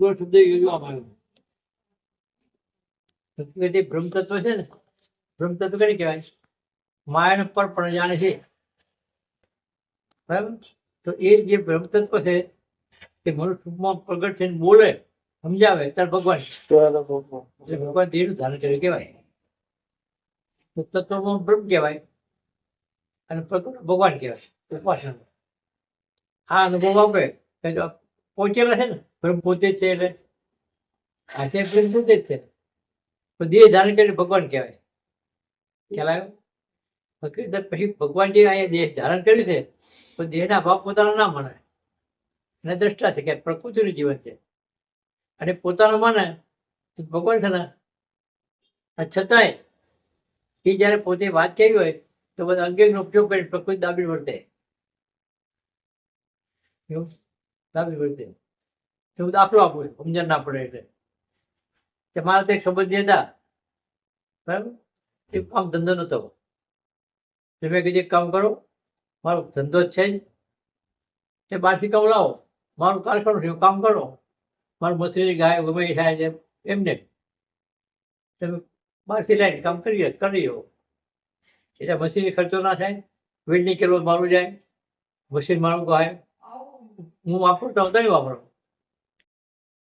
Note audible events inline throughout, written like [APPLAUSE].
ભગવાન શબ્દ યોજવામાં આવ્યો જે ભ્રમ તત્વ છે ને? ભ્રમ તત્વ કઈ કહેવાય. માયાને પર પણ જાણે છે. બરાબર? તો એ જે ભ્રમ તત્વ છે તે મનુષ્યમાં પ્રગટ થઈને બોલે સમજાવે ત્યારે ભગવાન ભગવાન. તેનું ધારણ કરે કહેવાય. તત્વમાં બ્રહ્મ કહેવાય અને પ્રકૃતિ ભગવાન કહેવાય. ઉપાસના. આ અનુભવ આપે. પહોંચેલા છે ને, બ્રહ્મ પોતે છે એટલે. આજે બ્રહ્મ પોતે જ છે. તો દેહ ધારણ કરીને ભગવાન કહેવાય. ખ્યાલ આવ્યો? પછી ભગવાન જે અહીંયા દેહ ધારણ કર્યું છે, તો દેહના ભાવ પોતાના ના માને. અને દ્રષ્ટા છે કે પ્રકૃતિનું જીવન છે. અને પોતાનું માને, તો ભગવાન છે ને છતાંય એ જ્યારે પોતે વાત કરી હોય, તો બધા અંગેનો ઉપયોગ કરીને પ્રકૃતિ દાબી વર્તે. એવું? દાબી વર્તે તો હું દાખલો આપું સમજણ ના પડે એટલે. કે મારા તો એક સંબંધી હતા બરાબર? એ કામ ધંધો નતો. તો મેં કીધું કામ કરો, મારો ધંધો જ છે જ. એ બાસી કામ લાવો, મારું કારખાનું છે કામ કરો. મારું મશીનરી ગાય ગમે થાય છે એમને તમે બાસી લાવીને કામ કરીએ કરીએ એટલે મશીનરી ખર્ચો ના થાય વીડની કિલો મારું જાય, મશીન મારું ગાય. હું વાપરતા તો નહીં વાપરો.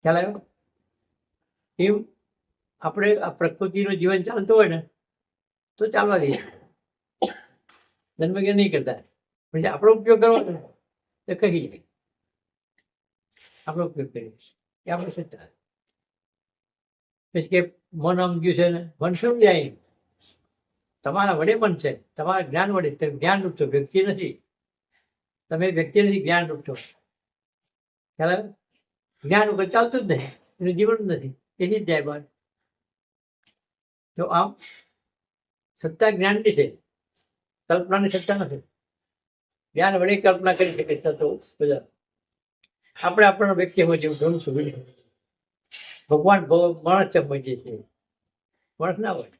ખ્યાલ આવ્યો? એમ આપણે આ પ્રકૃતિનું જીવન ચાલતું હોય ને, તો ચાલવા દઈએ. જન્મ નહીં કરતા. પછી આપણો ઉપયોગ કરવાનો તો કહી જાય આપણો ઉપયોગ કરીએ. એ આપણે સત્તા. પછી કે મન આમ ગયું છે ને, મન સમજાય તમારા વડે પણ છે. તમારા જ્ઞાન વડે. તમે જ્ઞાન રૂપ છો. વ્યક્તિ નથી. તમે વ્યક્તિ નથી જ્ઞાન રૂપ છો. ખ્યાલ આવે? જ્ઞાન વગર ચાલતું જ નહીં એનું જીવન નથી એથી જ જાય બહાર તો આમ સત્તા જ્ઞાનની છે કલ્પનાની સત્તા નથી. જ્ઞાન વડે કલ્પના કરી શકે તો બધા. આપણે આપણો વ્યક્તિ હોય છે ઘણું સુવિધા ભગવાન ભગવાન માણસ સમજીએ છીએ માણસ ના હોય.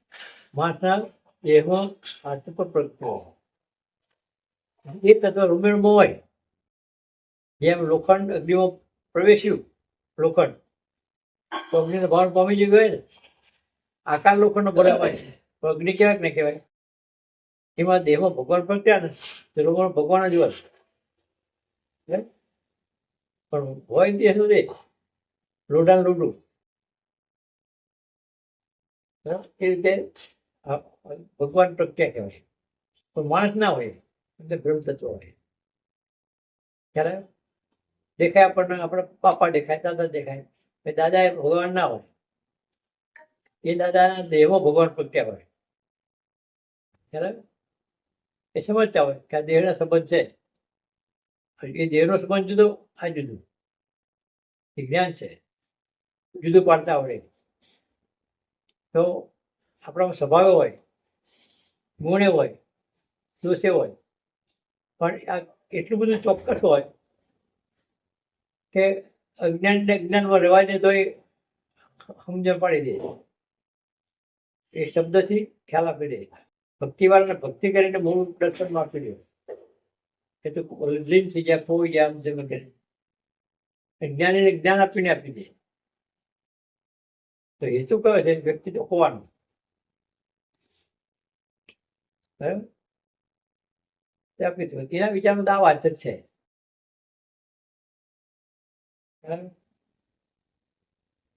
માણસના દેહમાં આત્મ પર પ્રગટ એ તત્વ રૂમેણમાં હોય જેમ લોખંડ અગ્નિમાં પ્રવેશ્યું, લોખંડ. તો અગ્નિને ભાવ પામી જ ગયો ને, આકાર લોખંડનો બરાબર છે. અગ્નિ કહેવાય ને કહેવાય એમાં દેહમાં ભગવાન પ્રગટ્યા ને, તે લોકોને ભગવાન જ હોય? પણ હોય તે સુધી લોઢા. લોઢું એ રીતે ભગવાન પ્રગટ્યા કહેવાય પણ માણસ ના હોય એટલે બ્રહ્મ તત્વ હોય. આવ્યો? દેખાય આપણને, આપણે પાપા દેખાય, દાદા દેખાય. દાદા એ ભગવાન ના હોય. એ દાદાના દેહમાં ભગવાન પ્રગટ્યા હોય. બરાબર? એ સમજતા હોય કે આ દેહના સંબંધ છે. એ દેહનો સંબંધ જુદો, આ જુદું. એ જ્ઞાન છે. જુદું પાડતા આવડે તો આપણામાં સ્વભાવે હોય, ગુણે હોય, દોષે હોય. પણ આ એટલું બધું ચોક્કસ હોય કે અજ્ઞાન ને જ્ઞાનમાં રહેવા દે તો એ સમજણ પાડી દે. એ શબ્દથી ખ્યાલ આપી દે. ભક્તિવાળાને ભક્તિ કરીને બહુ દર્શન આપી દે. કે તું લીન થઈ જાય ખોઈ જાય આમ તેમ કરીને જ્ઞાનીને જ્ઞાન આપીને આપી દે. તો હેતુ કયો છે? વ્યક્તિ તો ખોવાનું બરાબર? એના વિચારનો તો આ વાત જ છે? તો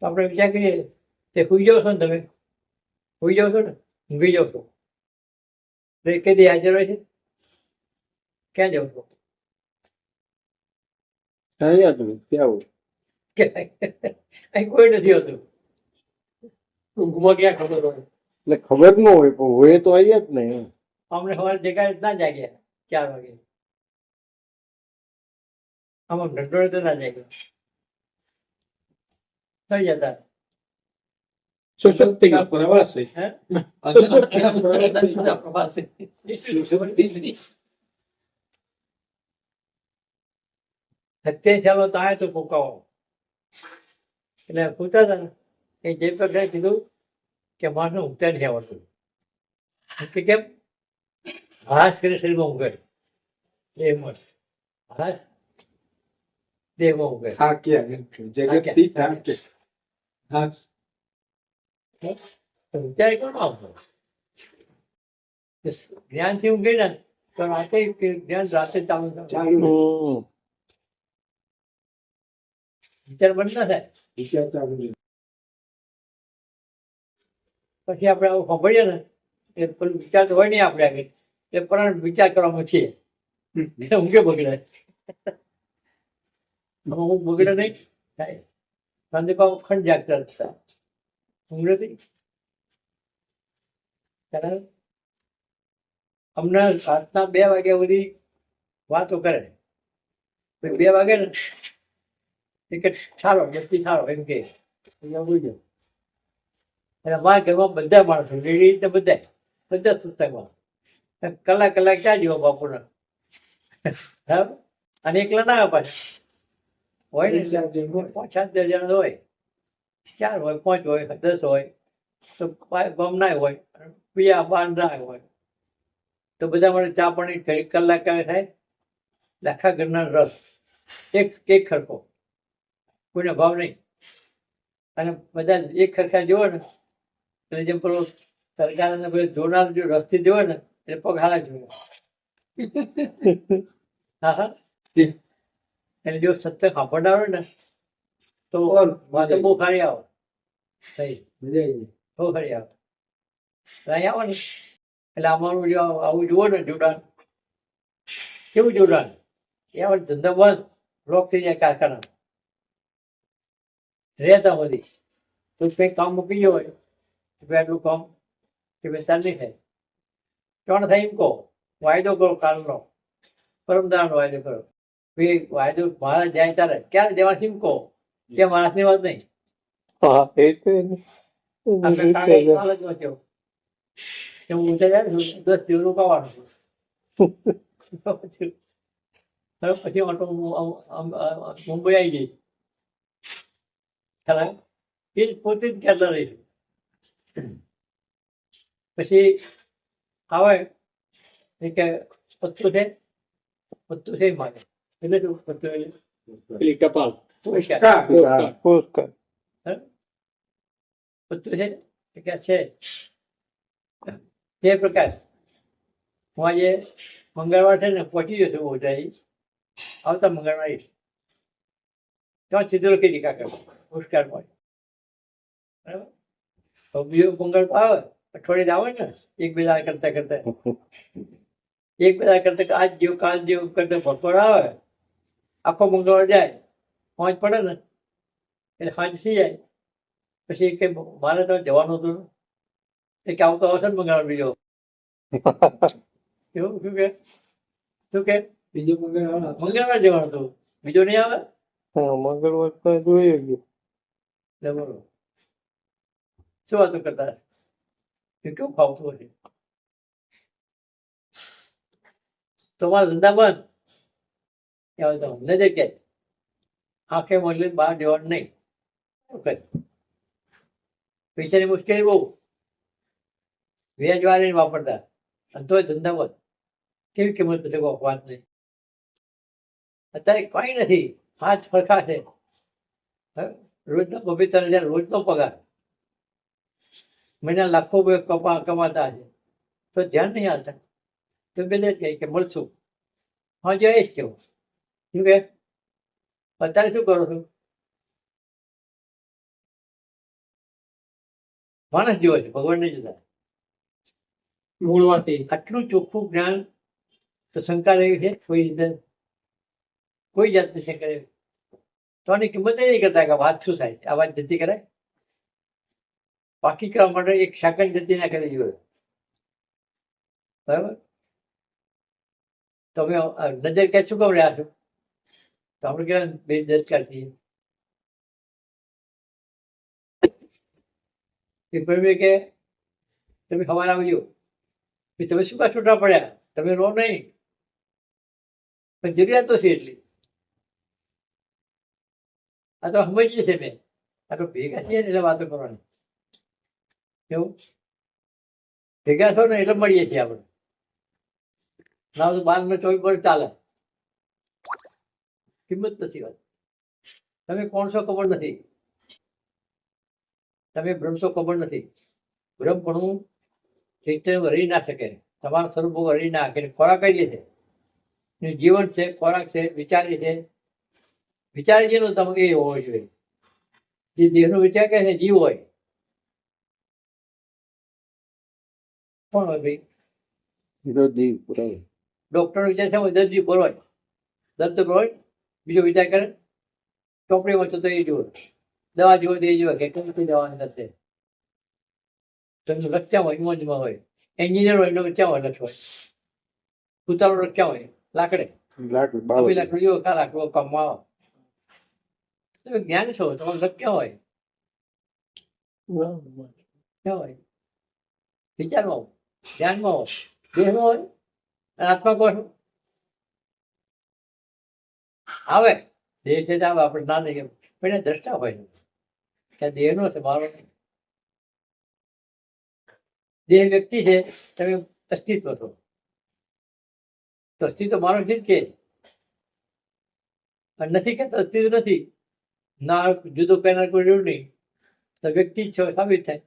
આપણે વિચાર કરીએ? તે સુઈ જાઓ છો ને તમે? સુઈ જાઓ છો ને? ઊંઘી જાઓ છો. તો એ કઈ દી હાજર હોય છે? ક્યાં જાઓ છો? અહીંયા તમે ક્યાં હોય અહીં કોઈ નથી હોતું. ઊંઘમાં ક્યાં ખબર હોય? એટલે ખબર ન હોય પણ હોય તો અહીંયા જ નહીં. અમને સવારે દેખાય ના જાગ્યા ચાર વાગે. આમાં ઢંઢોળે તો ના જાગ્યા થઈ જતા. [LAUGHS] કીધું કે માણસને ઊંઘતા નથી આવડતું. કે કેમ? હાસ કરીને શરીરમાં ઊંઘે દેહમાં હાસ. દેહમાં ઊંઘે થાક્યા જગતથી થાક્યા. તો વિચાર કોણ આવતો જ્ઞાનથી ઊંઘે ને તો રાતે કે જ્ઞાન રાતે ચાલુ. વિચાર બંધ ના થાય? વિચાર ચાલુ. પછી આપણે આવું સાંભળીએ ને એ પેલું વિચાર તો હોય નહીં આપણે આગળ. એ પણ વિચાર કરવામાં છીએ. ઊંઘે બગડે. [LAUGHS] હું બગડે નહીં? થાય. હતા. ઊંઘ નથી ત્યારે અમને રાતના બે વાગ્યા સુધી વાતો કરે. બે વાગે ને એક સારો, વ્યક્તિ સારો એમ કે અને મારા ઘરમાં બધા માણસો લેડી તો બધા બધા સત્સંગમાં. કલાક કલાક ક્યાં જીવો બાપુના? અને એકલા ના પાછા. હોય ને. પાંચ દસ જણ હોય. ચાર હોય પાંચ હોય દસ હોય તો પા- ગામ ના હોય બીજા બાર ના હોય. તો બધા માટે ચા પાણી ઘડી કલાક કાંઈ થાય આખા ઘરના રસ. એક એક ખરખો. કોઈને ભાવ નહીં. અને બધા એક ખરખા જુઓ ને એટલે જેમ પેલો સરકારને પેલો જોનાર જો રસ્તી જુઓ ને એટલે પગ હાલા જ [LAUGHS] હા હા. એટલે જો સત્ય ખબર આવે ને તો વાતો બહુ સારી આવો. જાય. બહુ સારી આવો. અહીં આવો ને. એટલે અમારું જો આવું જુઓ ને જોડાણ. કેવું જોડાણ? એ આવે ધંધા બંધ લોક થઈ જાય કારખાના. રહેતા બધી. તો કંઈક કામ મૂકી ગયો હોય કે ભાઈ આટલું કામ કે ભાઈ તાર નહીં થાય. ત્રણ થાય એમ કહો? વાયદો કરો કાલનો. પરમદારનો વાયદો કરો. વાયદો મારા જાય ત્યારે ક્યારે જવા એમ કહો? કે માણસની વાત નહીં. હા એ તો હું ઊંચા જાય દસ રોકાવાનું છું. પછી ઓટો મુંબઈ આવી ખ્યાલ એ પોતે જ કહેતા રહીશું પછી આવે એ કે પત્તું છે? પત્તું છે એ એટલે શું પેલી ટપાલ હા, છે એ કે છે જયપ્રકાશ હું આજે મંગળવાર છે ને પહોંચી જશે ઓજાઈ આવતા મંગળવાર ત્યાં સીધું લખી દી કાકા પુરસ્કાર મળે બરાબર તો બીજો મંગળ તો આવે અઠવાડિયે આવે ને એક બે દાડા કરતા કરતા એક બે દાડા કરતા આજ જેવું કાલ જેવું કરતા બપોર આવે આખો મંગળવાર જાય પાંચ પડે ને એટલે સાંજ સી જાય. પછી કે મારે તો જવાનું હતું. એ કે આવતો આવશે ને મંગળવાર બીજો. [LAUGHS] એવું? શું કે? શું કે? બીજો મંગળવાર મંગળવાર જવાનું હતું. બીજો નહીં આવે? મંગળવાર તો જોઈએ ગયો એટલે બોલો. શું વાતો કરતા? એ કેવું ફાવતું હશે? તમારા ધંધા બંધ. હવે તો નજર કે આંખે મળે બહાર જવાનું નહીં. શું પૈસાની મુશ્કેલી બહુ. વ્યાજ વાળીને વાપરતા. અને તોય ધંધા બંધ કેવી કિંમત પછી વાત નહીં. અત્યારે કઈ નથી. હાથ ફરખા છે. રોજનો પવિત્ર હજાર રોજનો પગાર. મહિના લાખો કપા કમા કમાતા છે. તો ધ્યાન નહીં આવતા તો બે કે મળશું. હા જઈશ કેવું શું કે? અત્યારે શું કરો છો? માણસ જેવો છે ભગવાન નહીં જોતા. મૂળવાથી. આટલું ચોખ્ખું જ્ઞાન તો શંકા રહી છે કોઈ રીતે? કોઈ જાતની શંકા રહી. તો આની કિંમત એ નહીં કરતા કે વાત શું થાય છે? આ વાત જતી કરાય બાકી કરવા માટે એક શાકન જતી ના કરી જોઈએ. બરાબર? તમે નજર ક્યાં શું કહું રહ્યા છો? તો આપણે કેવા બે દસકાર છીએ? કે તમે સવારે આવજો. તમે શું કા છૂટા પડ્યા? તમે રો નહીં. પણ જરૂરિયાત તો છે એટલી. આ તો સમજીએ છે મેં આ તો ભેગા છીએ ને એટલે વાતો કરવાની. કેવું? ભેગા છો ને એટલે મળીએ છીએ આપણે. ના તો બાર ને ચોવીસ પર ચાલે. કિંમત નથી વાત. તમે કોણ છો ખબર નથી. તમે બ્રહ્મ છો ખબર નથી. બ્રહ્મપણું ચૈતન્ય હરી ના શકે. તમારા સ્વરૂપો હરી ના શકે. ખોરાક કઈ છે જીવન છે ખોરાક છે વિચારી છે. વિચારી જેનો તમે એ હોવો જોઈએ. જે દેહનો વિચાર કહે છે જીવ હોય. કોણ હોય ભાઈ? વિરોધી પુરાણ ડોક્ટર વિચાર છે દર્દી પર હોય દર્દ પર હોય બીજો વિચાર કરે ચોપડીમાં તો એ જુઓ દવા જુઓ તો એ જુઓ કે કઈ દવા નથી તમને લખ્યા હોય ઇમોજમાં હોય એન્જિનિયર હોય એનો ક્યાં હોય લખ્યો હોય ઉતારો લખ્યા હોય લાકડે લાખ કભી બાવન લાકડું જો કા લાકડું કમાવો તમે જ્ઞાન છો તમારે લખ્યા હોય ક્યાં હોય વિચારમાં હોય ધ્યાનમાં હોય દેહમાં હોય અને આત્મા કહો છો આવે. દેહ છે આવે આપણે ના નહીં પણ એ દ્રષ્ટા હોય છે. કે દેહનો છે મારો. દેહ વ્યક્તિ છે, તમે અસ્તિત્વ છો. તો અસ્તિત્વ મારો જ કે. નથી કે અસ્તિત્વ નથી. ના, જુદો પેનલ કોઈ જરૂર નહીં. તો વ્યક્તિ જ સાબિત થાય.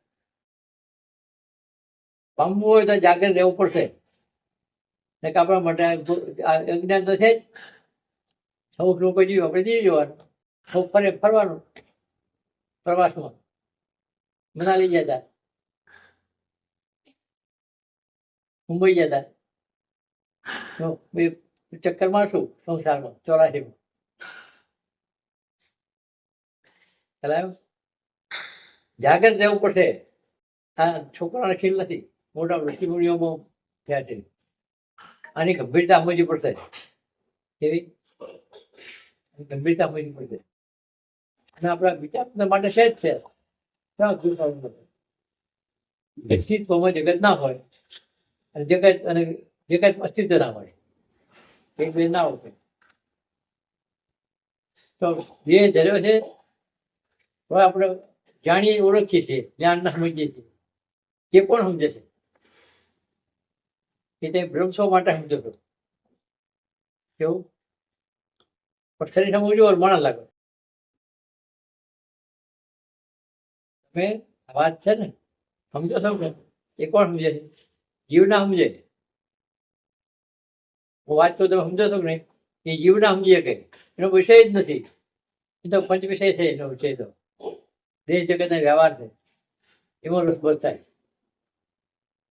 પામવું હોય તો જાગૃત રહેવું પડશે. આપણા માટે અજ્ઞાન તો છે જ. અમુક લોકો જીવ આપણે જીવી જવાનું. સૌ ફરે ફરવાનું. પ્રવાસમાં. મનાલી જતા મુંબઈ જતા હતા ચક્કર મારશું સંસારમાં ચોરાશીમાં ખ્યાલ આવ્યો? જાગૃત રહેવું પડશે. આ છોકરાને ખીલ નથી. મોટા ઋષિમુનિઓમાં થયા છે આની ગંભીરતા સમજવી પડશે. કેવી ગંભીરતા સમજવી પડશે અને આપણા વિચાર માટે છે જ છે. અસ્તિત્વમાં જગત ના હોય, અને જગત અને જગત અસ્તિત્વ ના હોય. એક બે ના હોય. તો જે ધર્યો છે, હવે આપણે જાણીએ, ઓળખીએ છીએ જ્ઞાન ના સમજીએ છીએ. એ કોણ સમજે છે? કે તે બ્રહ્મસો માટે સમજો છો. કેવું? પણ શરીર સમજવું હોય માણસ લાગો. તમે વાત છે ને, સમજો છો કે એ કોણ સમજે જીવ ના સમજે હું વાત તો તમે સમજો છો કે એ જીવ ના સમજી શકે. એનો વિષય જ નથી. એ તો પંચ વિષય છે એનો વિષય તો. દેહ જગતના વ્યવહાર છે. એમાં રસ બતાય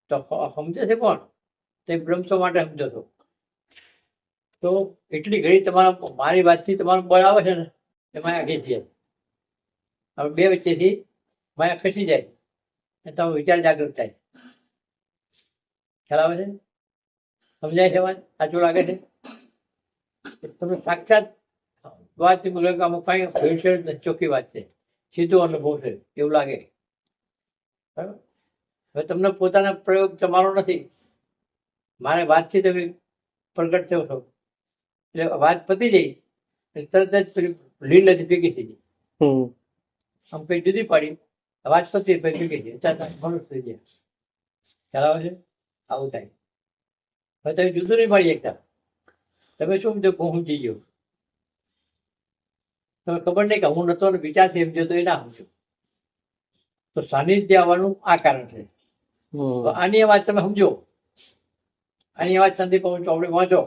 તો હ- સમજે છે કોણ? તે બ્રહ્મસો માટે સમજો છો. તો એટલી ઘડી તમારા મારી વાતથી તમારું બળ આવે છે ને, એ માયા ખેંચી જાય હવે બે વચ્ચેથી માયા ખસી જાય. અને તમારો વિચાર જાગૃત થાય. ખ્યાલ આવે છે સમજાય છે વાત? સાચું લાગે છે? તમે સાક્ષાત વાત બોલે કે અમુક કઈ ભવિષ્ય ચોખ્ખી વાત છે. સીધો અનુભવ છે, એવું લાગે. બરાબર? હવે તમને પોતાનો પ્રયોગ તમારો નથી. મારે વાતથી તમે પ્રગટ થયો છો. એટલે વાત પતી જઈ તરત જ લીલ નથી ભેગી થઈ હમ. આમ કઈ જુદી પાડી વાત પતી પછી ભેગી અચાનક મનુષ્ય થઈ જાય. ખ્યાલ આવે છે? આવું થાય. હવે તમે જુદું નહીં પાડી એકતા તમે શું સમજો હું જઈ ગયો. તમે ખબર નહીં કે હું નતો ને વિચારથી સમજો તો એ ના સમજો તો સાનિધ્ય આવવાનું આ કારણ છે. આની વાત તમે સમજો. આની વાત સંદીપ ચોપડી વાંચો.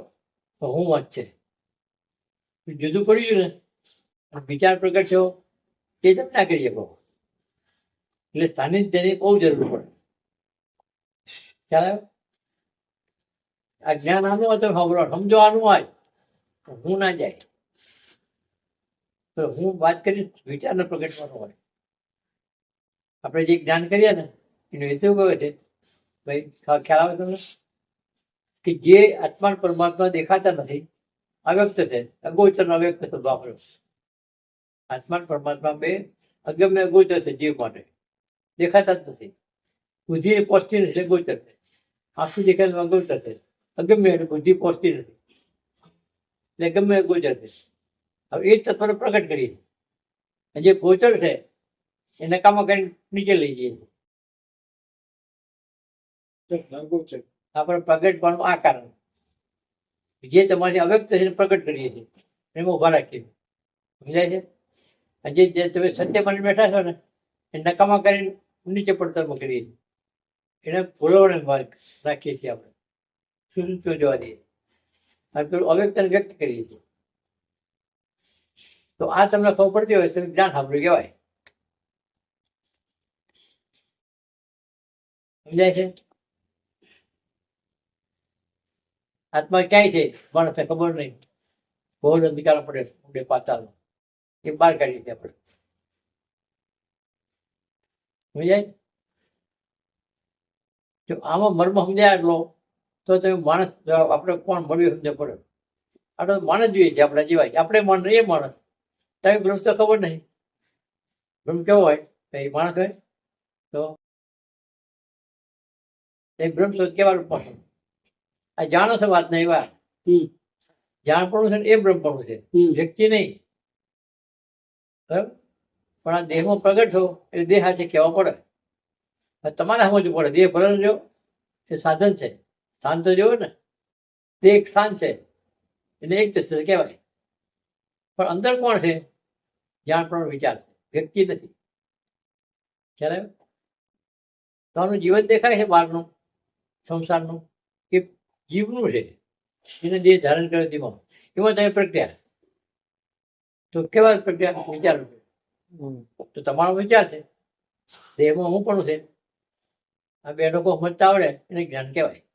તો હું વાત છે જુદું પડ્યું ને વિચાર પ્રગટ થયો, તે તમે ના કરી શકો એટલે સાનિધ્યની બહુ જરૂર પડે. ખ્યાલ આ જ્ઞાન આનું હોય તો ખબર સમજો આનું હોય. હું ના જાય. તો હું વાત કરીશ વિચારને પ્રગટવાનો હોય. આપણે જે જ્ઞાન કરીએ ને, એનું હેતુ કહે છે? ભાઈ, ખ્યાલ આવે તમને? કે જે આત્મા પરમાત્મા દેખાતા નથી અવ્યક્ત છે અગોચર અવ્યક્ત શબ્દ વાપર્યો આત્મા અને પરમાત્મા બે અગમ્ય અગોચર છે જીવ માટે દેખાતા જ નથી બુદ્ધિ એ પહોંચતી નથી એટલે ગોચર છે આંખથી દેખાય તો અગોચર છે અગમ્ય એટલે બુદ્ધિ પહોંચતી નથી એટલે ગમ્ય ગોચર છે હવે એ જ તત્વને પ્રગટ કરીએ અને જે ગોચર છે એ નકામા કરી નીચે લઈ જઈએ આપણે પ્રગટવાનું આ કારણ જે તમારી અવ્યક્ત છે પ્રગટ કરીએ છીએ. એમાં ઊભા રાખીએ સમજાય છે? અને જે તમે સત્ય માની બેઠા છો ને એ નકામા કરીને નીચે પડતર કરીએ છીએ. એને ભૂલવણે ભાગ રાખીએ છીએ આપણે. શું જોવા દઈએ? અને પેલું અવ્યક્તને વ્યક્ત કરીએ છીએ. તો આ તમને ખબર પડતી હોય તો જ્ઞાન સાંભળ્યું કહેવાય. સમજાય છે? આત્મા ક્યાંય છે? માણસને ખબર નહીં. બહુ અંધકાર પડે ઊંડે પાતાળનો એ બહાર કાઢી છે આપણે. સમજાય? જો આમાં મર્મ સમજાય એટલો, તો તમે માણસ આપણે કોણ મળ્યું સમજે પડે. આપણે માણસ જોઈએ છે આપણે જેવા છે. આપણે માણસ એ માણસ. તમે બ્રહ્મ તો ખબર નહીં. બ્રહ્મ કેવો હોય? એ માણસ હોય તો એ બ્રહ્મ કેવા રૂપમાં છે? આ જાણો છો વાત નહીં વાત? જાણપણું છે ને એ બ્રહ્મપણું છે. વ્યક્તિ નહીં. બરાબર? પણ આ દેહમાં પ્રગટ છો એટલે દેહ આજે કહેવા પડે. તમારે સમજવું પડે. દેહ ભરણ જો એ સાધન છે. શાંત તો જોવો ને. દેહ એક શાંત છે. એને એક દૃષ્ટિ કહેવાય. પણ અંદર કોણ છે? જાણપણ વિચાર છે. વ્યક્તિ નથી. ખ્યાલ આવ્યો? તો આનું જીવન દેખાય છે બહારનું સંસારનું? જીવનું છે. એને દેહ ધારણ કરે તેમાં. એમાં તમે પ્રક્રિયા તો કેવા પ્રજ્ઞા વિચાર. તો તમારો વિચાર છે. દેહમાં હું પણ છે. આ બે લોકો સમજતા આવડે એને જ્ઞાન કહેવાય.